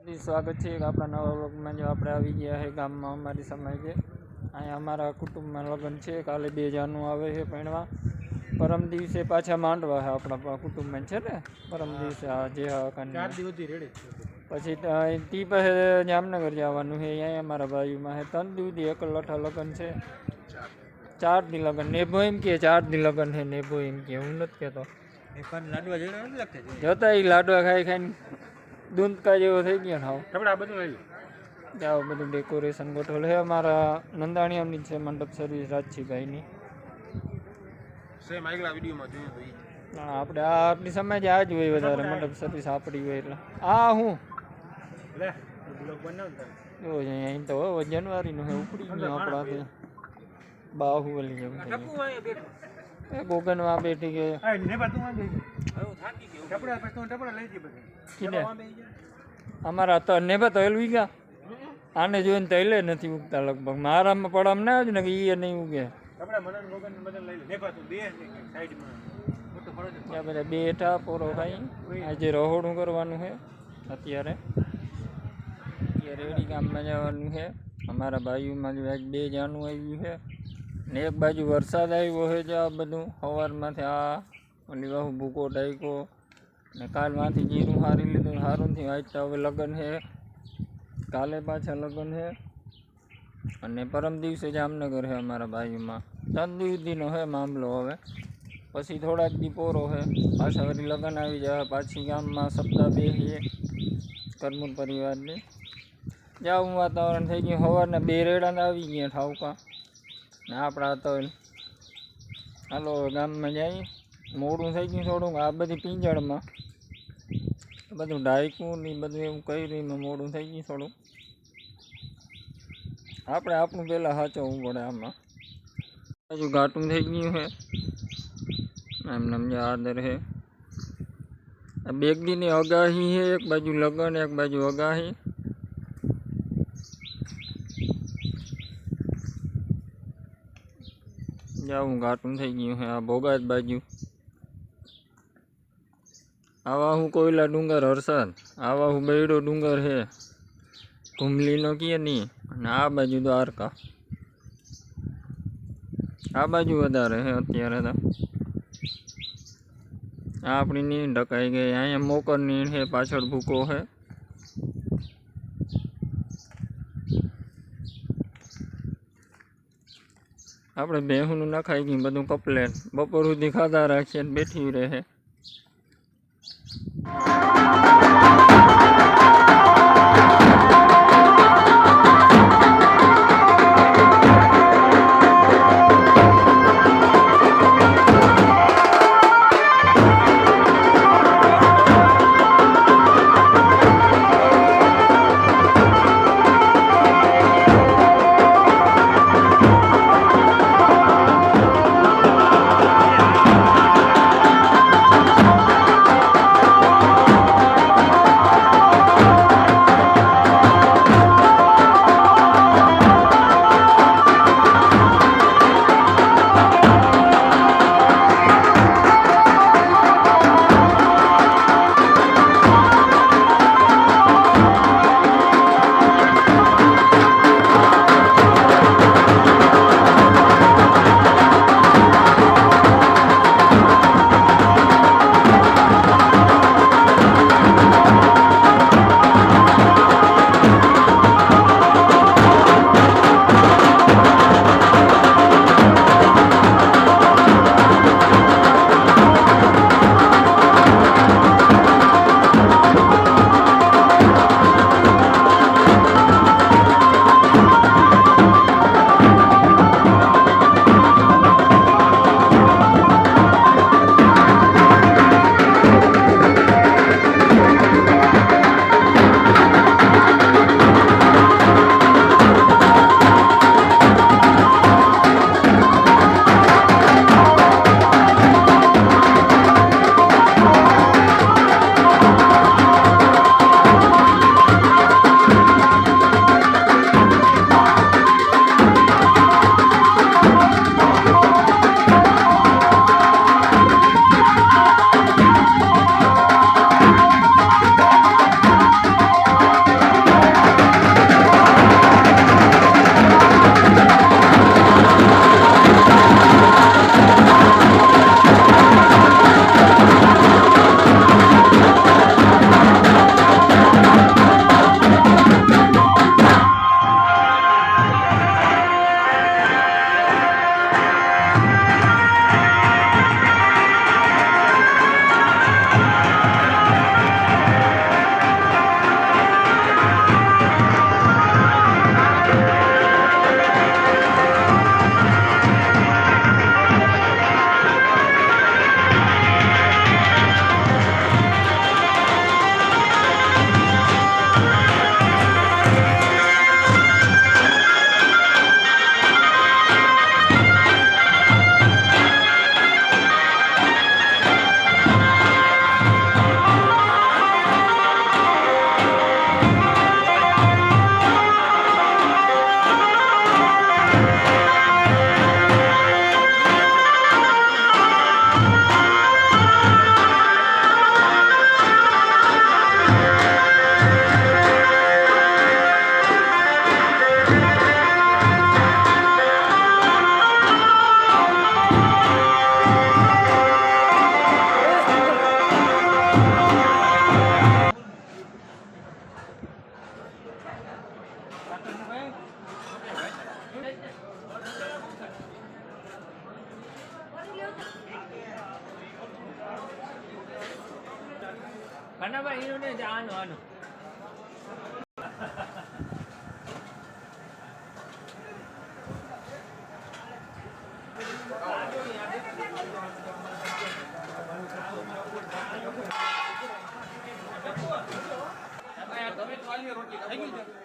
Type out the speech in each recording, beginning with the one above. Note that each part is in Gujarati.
સ્વાગત છે આપણા નવા વ્લોગમાં. જો આપણે આવી ગયા છે ગામમાં અમારી સમય છે અહીંયા અમારા કુટુંબમાં લગ્ન છે. કાલે બે જાનું આવે છે પહેણવા પરમ દિવસે પાછા માંડવા છે આપણા કુટુંબમાં છે ને? પરમ દિવસે જે પછી ત- પાસે જામનગર જવાનું છે અહીંયા અમારા ભાઈમાં છે ત્રણ દિવસથી એક લઠા લગ્ન છે. ચાર દી લગ્ન. નેભો એમ કે ચાર દી લગ્ન છે નેભો એમ કે. હું નથી કહેતો જોતા એ લાડવા ખાઈ ખાઈને દૂધકા જેવો થઈ ગયો હાવ. ટપડા બધું લઈ લો. બધું ડેકોરેશન ગોઠવેલ છે અમારા નંદાણીયામની છે મંડપ સર્વિસ રાજજીભાઈની. સેમ આગલા વિડીયોમાં જોયું તો ઈ. હા, આપણે આ આપણી સમય આ જ હોય વધારે મંડપ સર્વિસ આપણી હોય એટલે. આ હું? લે બ્લોગ બનાવતા જો અહીં તો જાન્યુઆરીનું છે ઉપડી ગયું આપણાથી બાહુબલી જેવું ગોગનમાં બેઠી કે તું ગયો તું અમારા તો ને બા તૈલ ઉગ્યા આને જોઈને તૈલે નથી ઉગતા લગભગ. મારામાં પડામ ના જ ને કે ઈ નહીં ઉગે. બધા તું બેઠા પોરો ભાઈ આજે રહોડું કરવાનું છે. અત્યારે. રેડી ગામમાં જવાનું છે. અમારા ભાઈઓમાં જો બે જાનું આવ્યું છે. ને એક બાજુ વરસાદ આવ્યો છે જે આ બધું. સવારમાંથી આ ઓલી બાહુ ભૂકો ડાયકો ને કાલમાંથી જીરું હારી લીધું સારું થયું આજ તો હવે લગ્ન છે. કાલે પાછા લગ્ન છે. અને પરમ દિવસે જામનગર છે અમારા બાજુમાં. ત્રણ દિવસનો છે મામલો હવે. પછી થોડાક દી પોરો છે. પાછા વળી લગ્ન આવી જાય, પાછી ગામમાં સપ્તાહ બેસીએ કરમૂર પરિવારની. જાવું વાતાવરણ થઈ ગયું. સવારના બે રેડા આવી ગયા ઠાવકા. ને આપણા તો હાલો ગામમાં જઈએ મોડું થઈ ગયું થોડુંક. આ બધી પિંજળમાં બધું ડાયકું ને બધું એવું કર્યું મોડું થઈ ગયું થોડું આપણે આપણું પહેલાં સાચવવું પડે આમાં. હજુ ઘાટું થઈ ગયું છે. એમને એમ જે આદર છે. આ બેગ દીની અગાહી છે, એક બાજુ લગન, એક બાજુ અગાહી. જાવું ઘાટું થઈ ગયું છે, આ ભોગાત બાજુ. આવા હું કોયલા ડુંગર હરસદ આવા હું બેડો ડુંગર છે કુંભલીનો કીએ નહીં અને આ બાજુ દ્વારકા આ બાજુ વધારે છે અત્યારે તો આ આપણી નીણ ઢકાઈ ગઈ અહીંયા મોકર નીણ છે પાછળ ભૂકો છે આપણે ભેહુંનું નખાઈ ગયું બધું કપલેટ બપોર સુધી ખાધા રાખીએ ને બેઠી રહે Música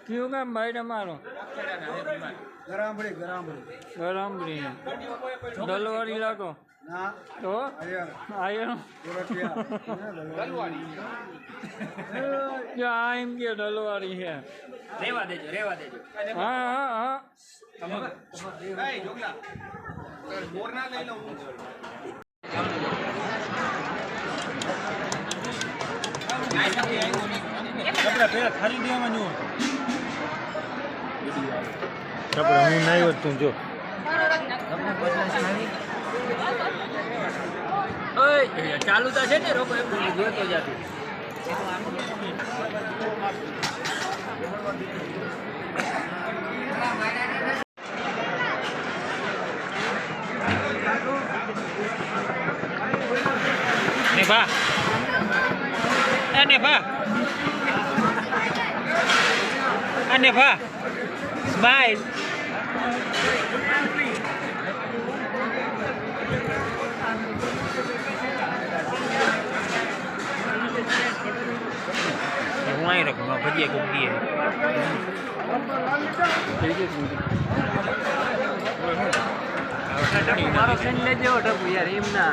કયું કામ ભાઈ તમારો ગરામડી ગરામડી. ગરામડી. દલવારી લાગો. તો અરે આયો આ એમ કે દલવારી છે રેવા દેજો રેવા દેજો. હા હા હા. કપડા પહેલા ખાલી દેવામાં જુઓ કપડા હું નાયો આવ્યો તું જો. ચાલુ તો છે ને રોકો એમ જોતો જાતું ને ભા. અને ભા. અને ભા. સ્માઈલ હું અહીં રાખું ભજીયા કુકી મારો ફ્રેન્ડ લેજો ટપુ યાર એમ ના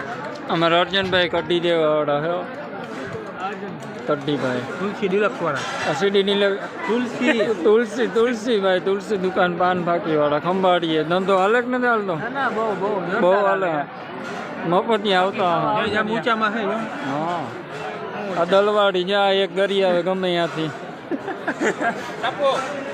અમારા અર્જનભાઈ કઢી દેવા વાળા હે. કઢીભાઈ તુલસી ડિલક્સ વાળા અસીડી તુલસી. તુલસી તુલસીભાઈ તુલસી દુકાન પાન ફાકી વાળા ખંભાળીએ. ધંધો હાલક નથી હાલતો? બહુ હાલે. મફતી આવતા. ઊંચામાં છે હા આ દલવાડી જ્યાં એક ગરી આવે ગમે ત્યાંથી.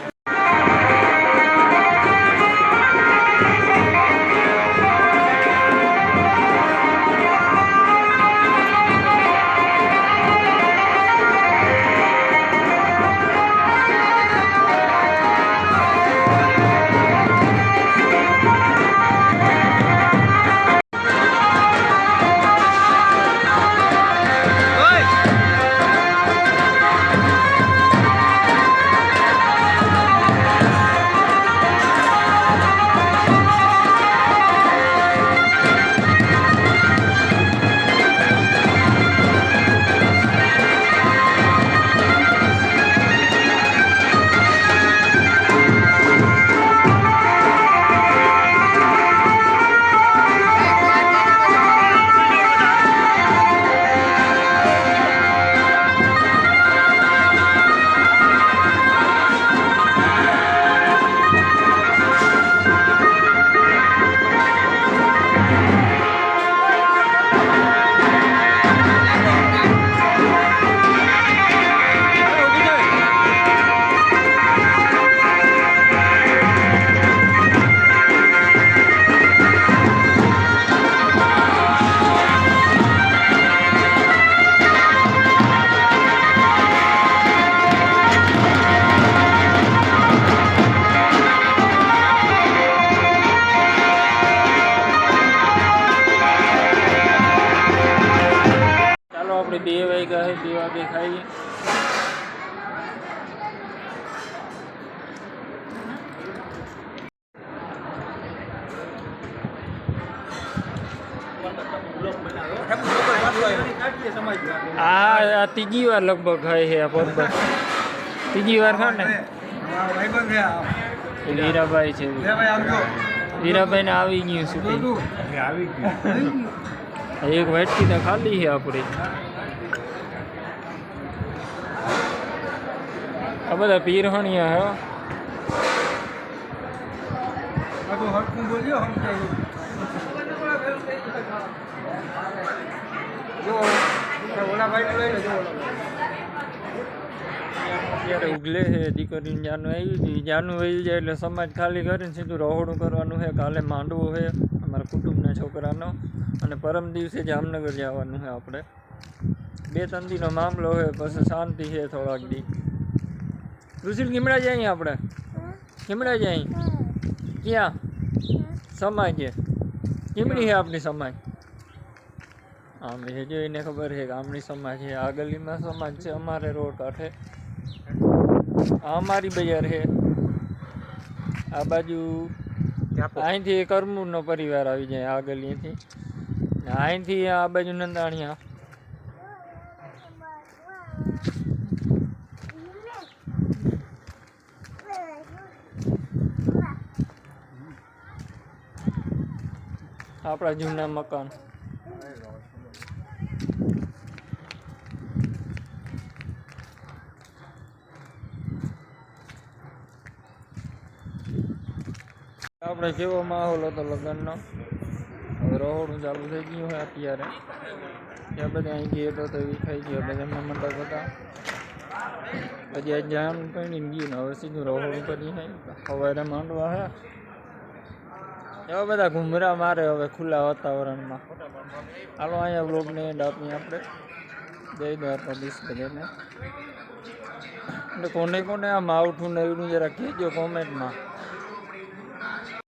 આપણે બે વાગ્યા છે બે વાગે ખાઈએ. આ ત્રીજી વાર લગભગ ખાય છે આ ત્રીજી વાર ખા ને. વીરાભાઈ છે. વીરાભાઈ ને આવી ગયું છે આવી ગયું. એક વાટકી તો ખાલી છે આપણી. બધા પીરહણિયા હે. અત્યારે ઉગલે છે દીકરીને જાનું આવી હતી જાનું આવી જાય એટલે સમાજ ખાલી કરીને સીધું રહોડું કરવાનું છે. કાલે માંડવું છે અમારા કુટુંબના છોકરાનો. અને પરમ દિવસે જામનગર જવાનું છે આપણે. બે ત્રણ દીનો મામલો છે પછી શાંતિ છે થોડાક દી. રુશિલ કેમડા જાય આપણે. કેમડા જાય ક્યાં? સમાજ. છે કીમડી છે આપણી સમાજ. આમ એ જોઈને ખબર છે કે આમણી સમાજ છે આ ગલીમાં સમાજ છે અમારે રોડ કાંઠે. આ અમારી બજાર છે આ બાજુ અહીંથી કરમૂરનો પરિવાર આવી જાય આ ગલીથી અહીંથી આ બાજુ નંદાણીયા. આપણા જૂના મકાન. આપણે કેવો માહોલ હતો લગ્નનો, હવે રહોડું ચાલુ થઈ ગયું હોય અત્યારે. ત્યાં બધા અહીં ગેટ હતો એ ખાઈ ગયો. બધા એમના મંડપ હતા. પછી આ જામ પડીને ગયું હવે સીધું રહોડું કરી સવારે માંડવા છે એવા બધા ઘૂમરા મારે હવે ખુલ્લા વાતાવરણમાં. હાલો, અહીંયા બ્લોગને એન્ડ આપીએ આપણે. જય દ્વારકાધીશ બધાને. એટલે કોને કોને આ માવઠું ને એવું જરા કહેજો કોમેન્ટમાં